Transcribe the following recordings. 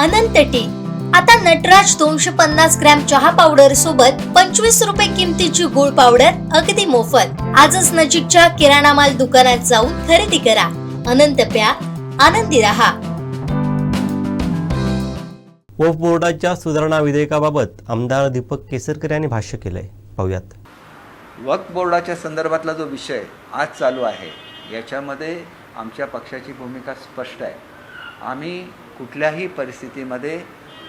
अनंत T. आता नटराज दोनशे पन्नास ग्रॅम चहा पावडर सोबत पंचवीस रुपये किमतीची गुळ पावडर अगदी मोफत. आजच नजीकच्या किराणा माल दुकानात जाऊन खरेदी करा. अनंत प्या. आनंदी रहा. वक्फ बोर्डाच्या सुधारणा विधेयकाबाबत आमदार दीपक केसरकर यांनी भाष्य केलंय. पाहूयात. वक्फ बोर्डाच्या संदर्भातला जो विषय आज चालू आहे याच्यामध्ये आमच्या पक्षाची भूमिका स्पष्ट आहे. आम्ही कुठल्याही परिस्थितीमध्ये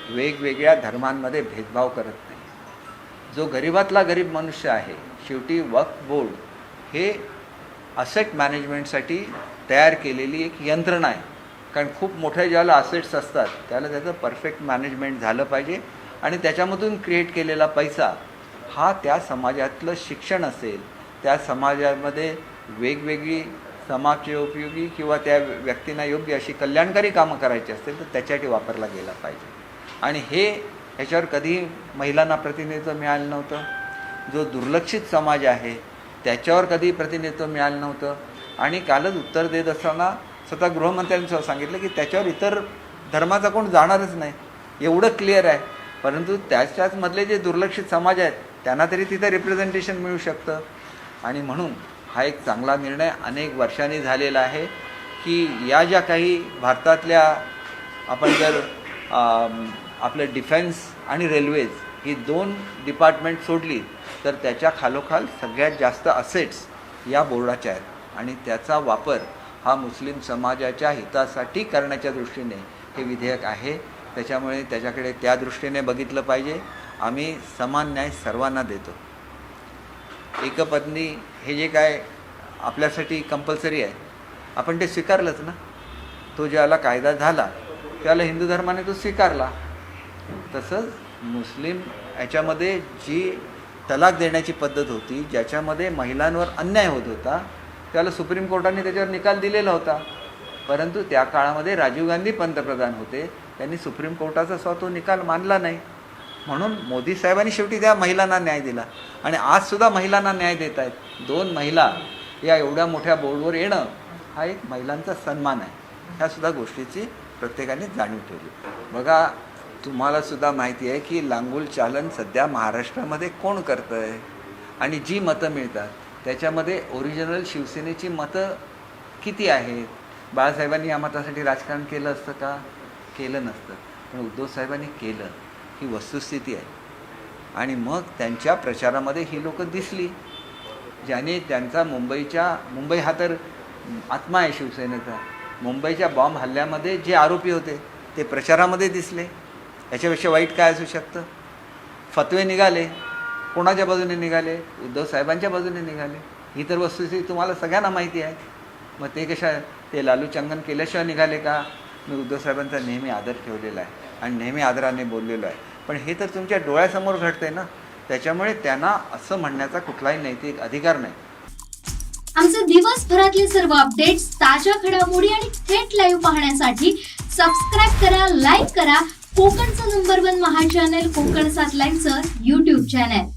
वेगवेगळ्या धर्मांमध्ये भेदभाव करत नाही. जो गरिबातला गरीब मनुष्य आहे शेवटी वक्फ बोर्ड हे असेट मॅनेजमेंटसाठी तयार केलेली एक यंत्रणा आहे. कारण खूप मोठ्या ज्याला असेट्स असतात त्याला त्याचं परफेक्ट मॅनेजमेंट झालं पाहिजे आणि त्याच्यामधून क्रिएट केलेला पैसा हा त्या समाजातलं शिक्षण असेल त्या समाजामध्ये वेगवेगळी समाजोपयोगी किंवा त्या व्यक्तींना योग्य अशी कल्याणकारी कामं करायची असतील तर त्याच्यासाठी वापरला गेला पाहिजे. आणि हे ह्याच्यावर कधी महिलांना प्रतिनिधित्व मिळालं नव्हतं. जो दुर्लक्षित समाज आहे त्याच्यावर कधी प्रतिनिधित्व मिळालं नव्हतं. आणि कालच उत्तर देत असताना स्वतः गृहमंत्र्यांनी सांगितलं की त्याच्यावर इतर धर्माचा कोण जाणारच नाही. एवढं क्लिअर आहे. परंतु त्याच्याचमधले जे दुर्लक्षित समाज आहेत त्यांना तरी तिथं रिप्रेझेंटेशन मिळू शकतं. आणि म्हणून हा एक चांगला निर्णय अनेक वर्षांनी झालेला आहे की या ज्या काही भारतातल्या आपण जर आपलं डिफेन्स आणि रेल्वेज ही दोन डिपार्टमेंट सोडली तर त्याच्या खालोखाल सगळ्यात जास्त असेट्स या बोर्डाच्या आहेत. आणि त्याचा वापर हा मुस्लिम समाजाच्या हितासाठी करण्याच्या दृष्टीने हे विधेयक आहे. त्याच्यामुळे त्याच्याकडे त्या दृष्टीने बघितलं पाहिजे. आम्ही समान न्याय सर्वांना देतो. एकपत्नी हे जे काय आपल्यासाठी कंपल्सरी आहे आपण ते स्वीकारलंच ना? तो ज्याला कायदा झाला त्याला हिंदू धर्माने तो स्वीकारला. तसंच मुस्लिम याच्यामध्ये जी तलाक देण्याची पद्धत होती ज्याच्यामध्ये महिलांवर अन्याय होत होता त्याला सुप्रीम कोर्टाने त्याच्यावर निकाल दिलेला होता. परंतु त्या काळामध्ये राजीव गांधी पंतप्रधान होते त्यांनी सुप्रीम कोर्टाचा स्वतः तो निकाल मानला नाही. म्हणून मोदी साहेबांनी शेवटी त्या महिलांना न्याय दिला. आणि आजसुद्धा महिलांना न्याय देत आहेत. दोन महिला या एवढ्या मोठ्या बोर्डवर येणं हा एक महिलांचा सन्मान आहे. ह्यासुद्धा गोष्टीची प्रत्येकाने जाणीव ठेवली. बघा तुम्हाला सुद्धा माहिती आहे की लांगूल चालन सध्या महाराष्ट्रामध्ये कोण करतं आहे आणि जी मतं मिळतात त्याच्यामध्ये ओरिजिनल शिवसेनेची मतं किती आहेत? बाळासाहेबांनी या मतासाठी राजकारण केलं असतं का? केलं नसतं. पण उद्धव साहेबांनी केलं. ही वस्तुस्थिती आहे. आणि मग त्यांच्या प्रचारामध्ये ही लोकं दिसली ज्याने त्यांचा मुंबईच्या मुंबई हा तर आत्मा आहे शिवसेनेचा. मुंबईच्या बॉम्ब हल्ल्यामध्ये जे आरोपी होते ते प्रचारामध्ये दिसले. याच्यापेक्षा वाईट काय असू शकतं? फतवे निघाले. कोणाच्या बाजूने निघाले? उद्धव साहेबांच्या बाजूने निघाले. ही तर वस्तुस्थिती तुम्हाला सगळ्यांना माहिती आहे. मग ते कशा ते लालू चंगन केल्याशिवाय निघाले का? मी उद्धव साहेबांचा नेहमी आदर ठेवलेला आहे. आणि नेहमी आदराने बोललेलो आहे. पण हे तर तुमच्या डोळ्यासमोर घडतंय ना. त्याच्यामुळे त्यांना असं म्हणण्याचा कुठलाही नैतिक अधिकार नाही. आमचे दिवसभरातले सर्व अपडेट्स ताज्या घडामोडी आणि थेट लाईव्ह पाहण्यासाठी सबस्क्राईब करा लाईक करा. कोकणचं नंबर वन महा चॅनल कोकण सात लाईनचं युट्यूब चॅनल